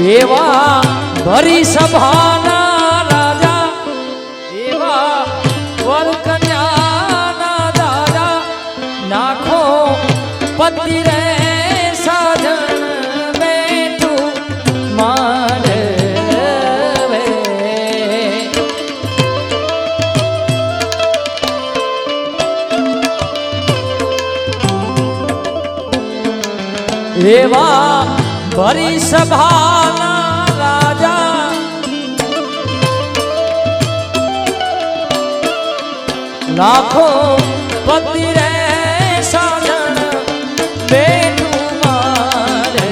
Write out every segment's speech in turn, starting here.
એવા ભરી સભાના રાજા એવા વર કન્યાના દાદા નાખો પતિ રે સાજણ બેઠું મારે એવા ભરી સભાના લાખો પતિ રે સાધન બેઠું મારે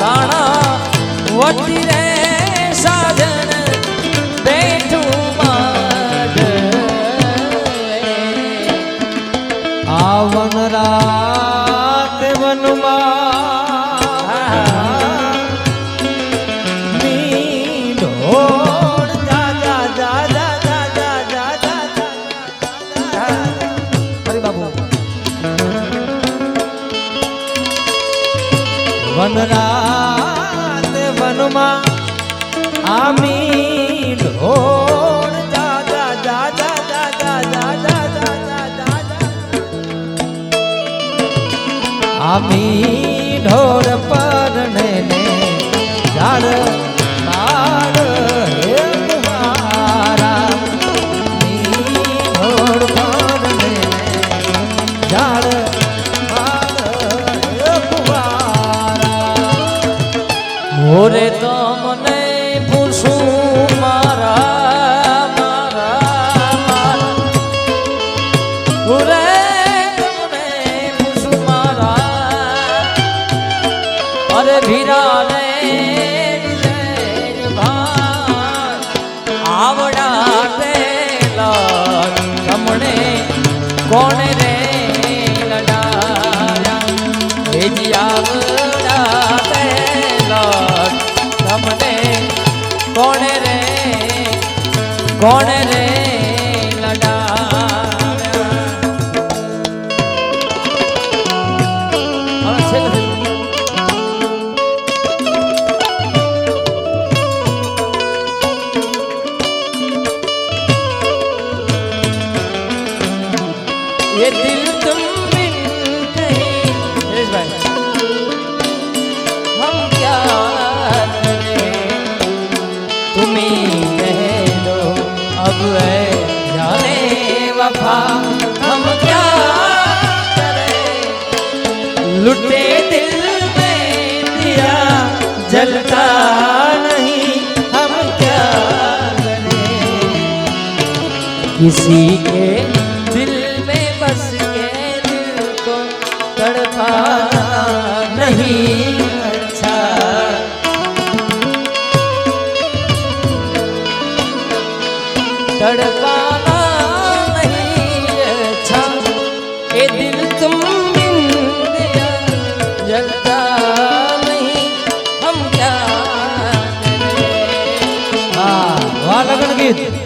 રાણા વટી રાત વનમાં આમી ઢોળ દાદા દાદા દાદા દાદા દાદા દાદા આમી ઢોળ પરણે ને ઝાડ મોરે તો મને પૂછું મારા મારા મારા. મોરે તમને પૂછું મારા અરે ભીરાને વિજય ભાન. આવડા તેલા તમને કોણે રે કોણે રે किसी के दिल में बस के दिल को तड़पाना नहीं अच्छा तड़पाना नहीं अच्छा ये दिल तुम जलता नहीं हम क्या हाँ वाह लगन गीत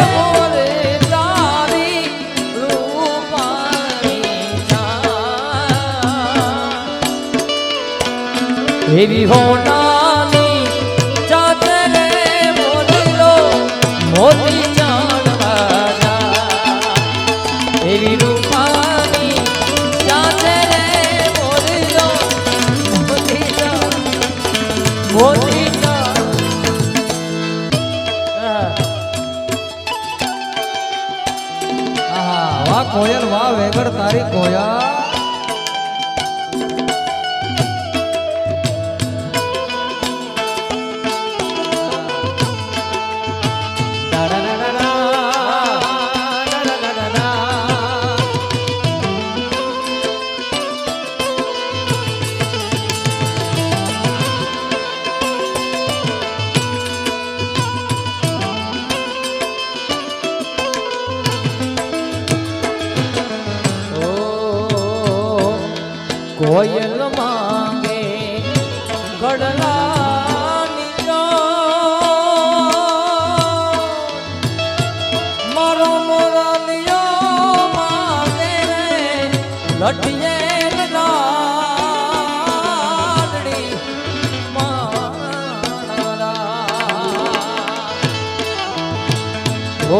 એવી હોનાની ચાતરે મોતી લો મોતી જાણવાના એવી રૂપાની વાહ વેગડ તારી કોયા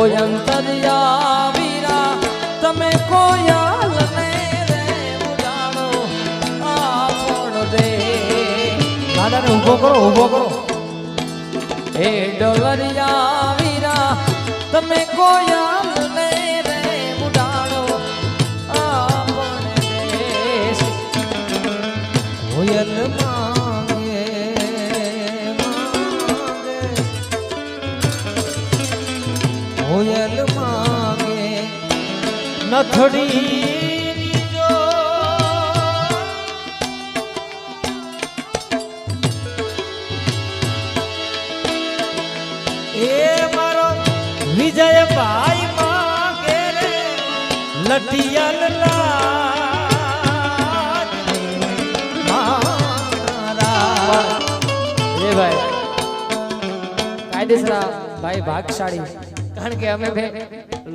ગોયંતરિયા વીરા, તમે કોયલ ને રે ઉડાડો આપણ દે દાદાને ઊભો કરો ઊભો કરો. હે ડોલરિયા વીરા, તમે કોયલ મારો વિજય ભાઈ માગે રે લટિયલ એ ભાઈ કાયદેસર ભાઈ ભાગશાળી. કારણ કે અમે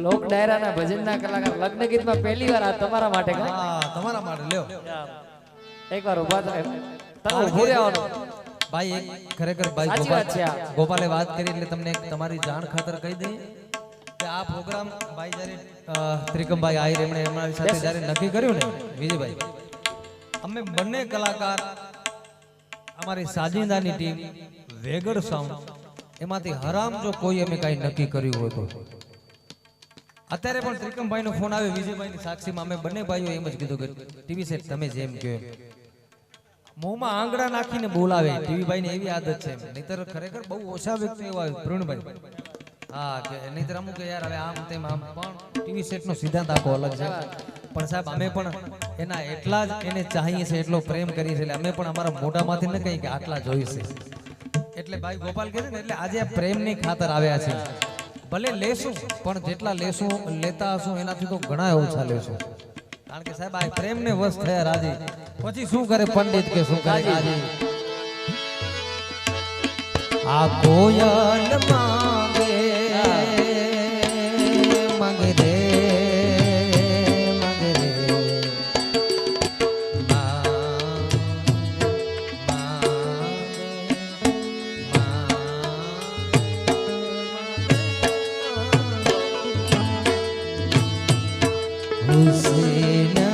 લોક ડાયરાના ભજનના કલાકાર લગ્ન ગીતમાં પહેલી વાર આ તમારા માટે હા તમારા માટે લ્યો. એકવાર ઊભા થાય તમે ઊભો રહેવાનું. ભાઈ એક ખરેખર ભાઈ. ગોપાલ ગોપાલે વાત કરી એટલે તમને તમારી જાણ ખાતર કહી દઈએ કે આ પ્રોગ્રામ ભાઈ જ્યારે ત્રિકમભાઈ આહિર એમણે અમારી સાથે જ્યારે નક્કી કર્યું ને વિજયભાઈ અમે બંને કલાકાર અમારી સાજિંદાની ટીમ વેગડ સાઉન્ડ એમાંથી હરામ જો કોઈ અમે કાંઈ નક્કી કર્યું હોય તો. અત્યારે પણ ત્રિકમભાઈનો ફોન આવ્યો, વિજયભાઈની સાક્ષીમાં. અમે બંને ભાઈઓ એમ જ કીધું કે, ટીવી સેટ તમે જેમ કહો મોંમાં આંગળા નાખીને બોલાવે. ટીવીભાઈ એવી આદત છે. નહીતર ખરેખર બહુ ઓછા વ્યક્તિ એવા પ્રવીણભાઈ. હા, કે નહીતર અમુક યાર હવે આમ તેમ આમ. પણ ટીવી સેટનો સિદ્ધાંત આખો અલગ છે. પણ સાહેબ, અમે પણ એના એટલા જ એને ચાહીએ છીએ, એટલો પ્રેમ કરીએ છીએ. એટલે અમે પણ અમારા મોઢામાંથી ન કહીએ કે આટલા જોઈશે એટલે ભાઈ ગોપાલ કહે છે ને, એટલે આજે પ્રેમ પ્રેમની ખાતર આવ્યા છે ભલે લેશું, પણ જેટલા લેશું, લેતા હશું, એનાથી તો ઘણા ઓછા લેશું કારણ કે સાહેબ, આ પ્રેમને વશ થયા રાજી. પછી શું કરે પંડિત કે શું કરે રાજી આ કોયલ માંગે হুসেনা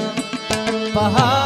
পাহাড়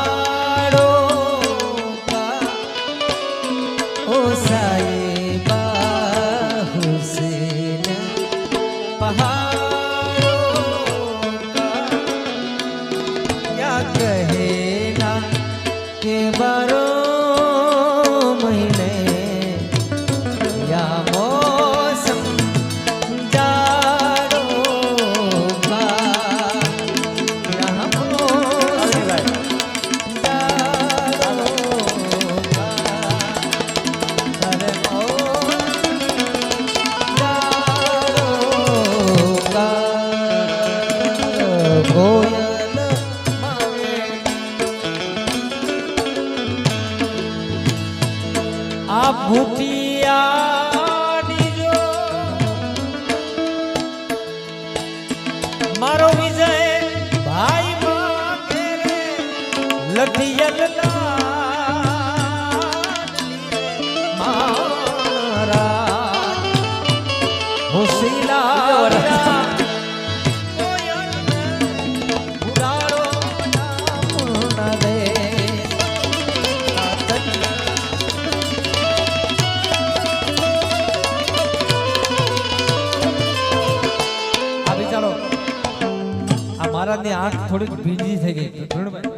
મહારાજની આંખ થોડીક ભીજી થઈ ગઈ.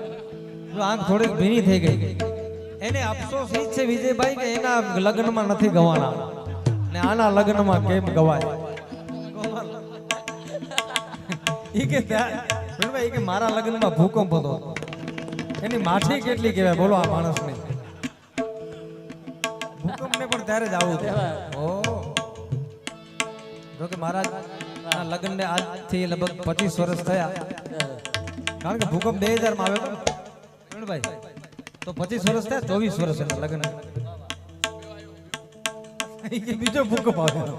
જો આંખ થોડીક ભીની થઈ ગઈ. એને અફસોસ એ છે વિજયભાઈ કે એના લગ્નમાં નથી ગવાના. ને આના લગ્નમાં કેમ ગવાય? ઈ કે ભાઈ કે મારા લગ્નમાં ભૂકંપ હતો. એની માઠી કેટલી કહેવાય? બોલો આ માણસને. ભૂકંપને પણ ત્યારે જ આવું. જો કે મહારાજ લગ્નને આજથી લગભગ પચીસ વર્ષ થયા. કારણ કે ભૂકંપ બે હજારમાં આવ્યો હતો ને. ભાઈ તો પચીસ વર્ષ થયા ચોવીસ વર્ષ એના લગ્ન ઈ કે બીજો ભૂકંપ આવ્યો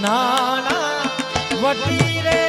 નાના વટી રે